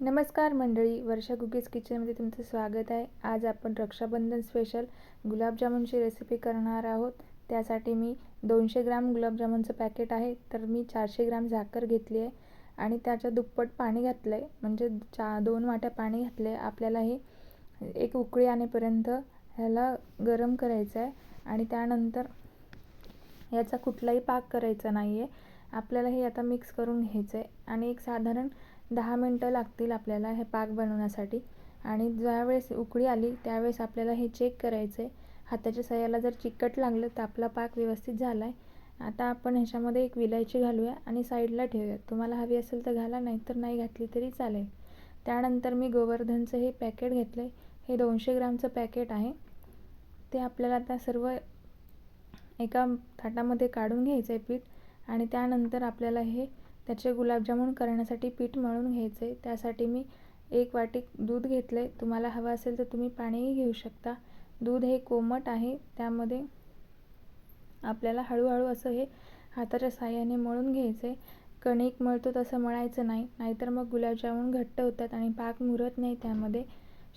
नमस्कार मंडळी वर्षा कुकीज किचनमध्ये तुमचं स्वागत आहे. आज आपण रक्षाबंधन स्पेशल गुलाबजामुनची रेसिपी करणार आहोत. त्यासाठी मी दोनशे ग्राम गुलाबजामुनचं पॅकेट आहे तर मी चारशे ग्राम झाकर घेतली आहे आणि त्याच्या दुप्पट पाणी घातलं आहे म्हणजे चा दोन वाट्या पाणी घातलं आहे आपल्याला हे एक उकळी आणेपर्यंत ह्याला गरम करायचं आहे आणि त्यानंतर याचा कुठलाही पाक करायचा नाही आहे आपल्याला हे आता मिक्स करून घ्यायचं आहे आणि एक साधारण दहा मिनटं लागतील आपल्याला हे पाक बनवण्यासाठी. आणि ज्यावेळेस उकळी आली त्यावेळेस आपल्याला हे चेक करायचं आहे हाताच्या सह्याला जर चिकट लागलं तर आपला पाक व्यवस्थित झाला आहे आता आपण ह्याच्यामध्ये एक विलायची घालूया आणि साईडला ठेवूया. तुम्हाला हवी असेल तर घाला नाही तर नाही घातली तरी चालेल. त्यानंतर मी गोवर्धनचं हे पॅकेट घेतलं आहे हे दोनशे ग्रामचं पॅकेट आहे. ते आपल्याला आता सर्व एका थाटामध्ये काढून घ्यायचं आहे पीठ. आणि त्यानंतर आपल्याला हे त्याचे गुलाबजामुन करण्यासाठी पीठ मळून घ्यायचे. त्यासाठी मी एक वाटी दूध घेतलं. आहे तुम्हाला हवं असेल तर तुम्ही पाणीही घेऊ शकता. दूध हे कोमट आहे. त्यामध्ये आपल्याला हळूहळू असं हे हाताच्या साह्याने मळून घ्यायचे. कणिक मळतो तसं मळायचं नाही. नाहीतर मग गुलाबजामुन घट्ट होतात आणि पाक मुरत नाही त्यामध्ये.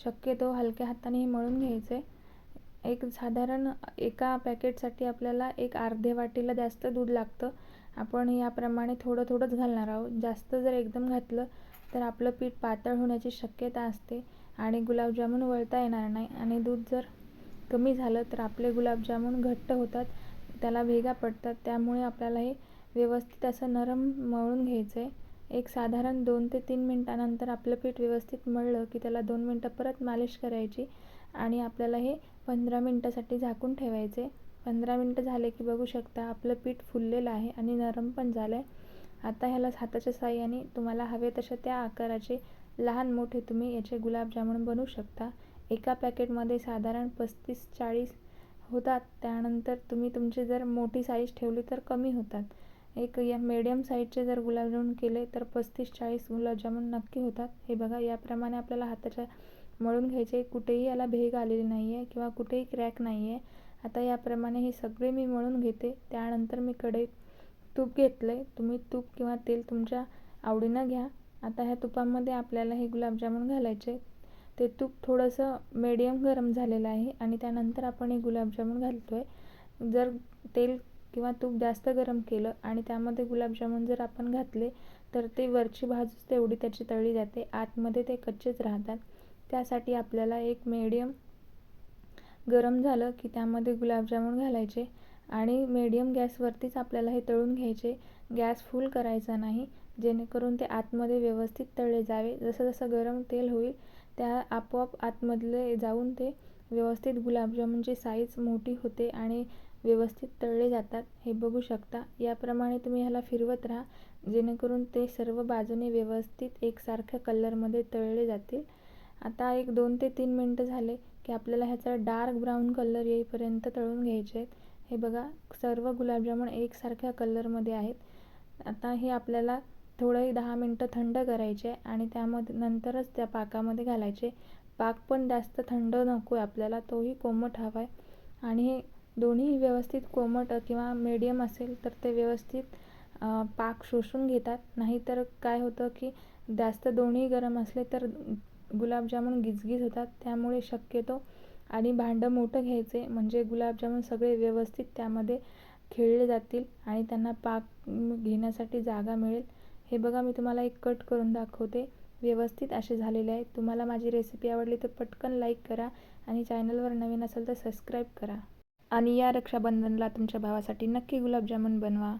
शक्यतो हलक्या हाताने हे मळून घ्यायचे. एक साधारण एका पॅकेटसाठी आपल्याला एक अर्धे वाटीला जास्त दूध लागतं. आपण याप्रमाणे थोडं थोडंच घालणार आहोत. जास्त जर एकदम घातलं तर आपलं पीठ पातळ होण्याची शक्यता असते आणि गुलाबजामुन वळता येणार नाही. आणि दूध जर कमी झालं तर आपले गुलाबजामुन घट्ट होतात त्याला भेगा पडतात. त्यामुळे आपल्याला हे व्यवस्थित असं नरम मळून घ्यायचं आहे एक साधारण दोन ते तीन मिनटानंतर आपलं पीठ व्यवस्थित मळलं की त्याला दोन मिनटं परत मालिश करायची आणि आपल्याला हे पंधरा मिनटासाठी झाकून ठेवायचे पंधरा मिनटं झाले की बघू शकता आपलं पीठ फुललेलं आहे आणि नरम पण झालं आहे आता ह्याला हाताच्या साह्याने तुम्हाला हवे तशा त्या आकाराचे लहान मोठे तुम्ही याचे गुलाबजामुन बनवू शकता. एका पॅकेटमध्ये साधारण पस्तीस चाळीस होतात. त्यानंतर तुम्ही तुमची जर मोठी साईज ठेवली तर कमी होतात. एक या मीडियम साईजचे जर गुलाबजामुन केले तर पस्तीस चाळीस गुलाबजामुन नक्की होतात. हे बघा याप्रमाणे आपल्याला हाताच्या मळून घ्यायचे. कुठेही याला भेग आलेली नाही आहे किंवा कुठेही क्रॅक नाही आहे आता याप्रमाणे हे सगळे मी मळून घेते. त्यानंतर मी कढईत तूप घेतलं आहे तुम्ही तूप किंवा तेल तुमच्या आवडीनं घ्या. आता ह्या तुपामध्ये आपल्याला हे गुलाबजामुन घालायचे ते तूप थोडंसं मीडियम गरम झालेलं आहे आणि त्यानंतर आपण हे गुलाबजामुन घालतो आहे जर तेल किंवा तूप जास्त गरम केलं आणि त्यामध्ये गुलाबजामुन जर आपण घातले तर ते वरची बाजूच तेवढी त्याची तळली जाते. आतमध्ये ते कच्चेच राहतात. त्यासाठी आपल्याला एक मीडियम गरम झालं की त्यामध्ये गुलाबजामुन घालायचे आणि मीडियम गॅसवरतीच आपल्याला हे तळून घ्यायचे. गॅस फुल करायचा नाही. जेणेकरून ते आतमध्ये व्यवस्थित तळले जावे. जसं जसं गरम तेल होईल त्या आपोआप आतमधले जाऊन ते व्यवस्थित गुलाबजामुनची साईज मोठी होते आणि व्यवस्थित तळले जातात. हे बघू शकता. याप्रमाणे तुम्ही ह्याला फिरवत राहा. जेणेकरून ते सर्व बाजूने व्यवस्थित एकसारख्या कलरमध्ये तळले जातील. आता एक दोन ते तीन मिनटं झाले की आपल्याला ह्याचा डार्क ब्राऊन कलर येईपर्यंत तळून घ्यायचे आहेत. हे बघा सर्व गुलाबजामुन एकसारख्या कलरमध्ये आहेत. आता हे आपल्याला थोडंही दहा मिनटं थंड करायचे आणि त्यामध्ये नंतरच त्या पाकामध्ये घालायचे पाक पण जास्त थंड नको आहे आपल्याला तोही कोमट हवा आहे. आणि हे दोन्ही व्यवस्थित कोमट किंवा मीडियम असेल तर ते व्यवस्थित पाक शोषून घेतात. नाहीतर काय होतं की जास्त दोन्ही गरम असले तर गुलाबजामुन गिजगीज होतात त्यामुळे शक्यतो आणि भांडं मोठं घ्यायचे. म्हणजे गुलाबजामुन सगळे व्यवस्थित त्यामध्ये खेळले जातील आणि त्यांना पाक घेण्यासाठी जागा मिळेल. हे बघा मी तुम्हाला एक कट करून दाखवते. व्यवस्थित असे झालेले आहे. तुम्हाला माझी रेसिपी आवडली तर पटकन लाईक करा आणि चॅनलवर नवीन असेल तर सबस्क्राईब करा. आणि या रक्षाबंधनला तुमच्या भावासाठी नक्की गुलाबजामुन बनवा.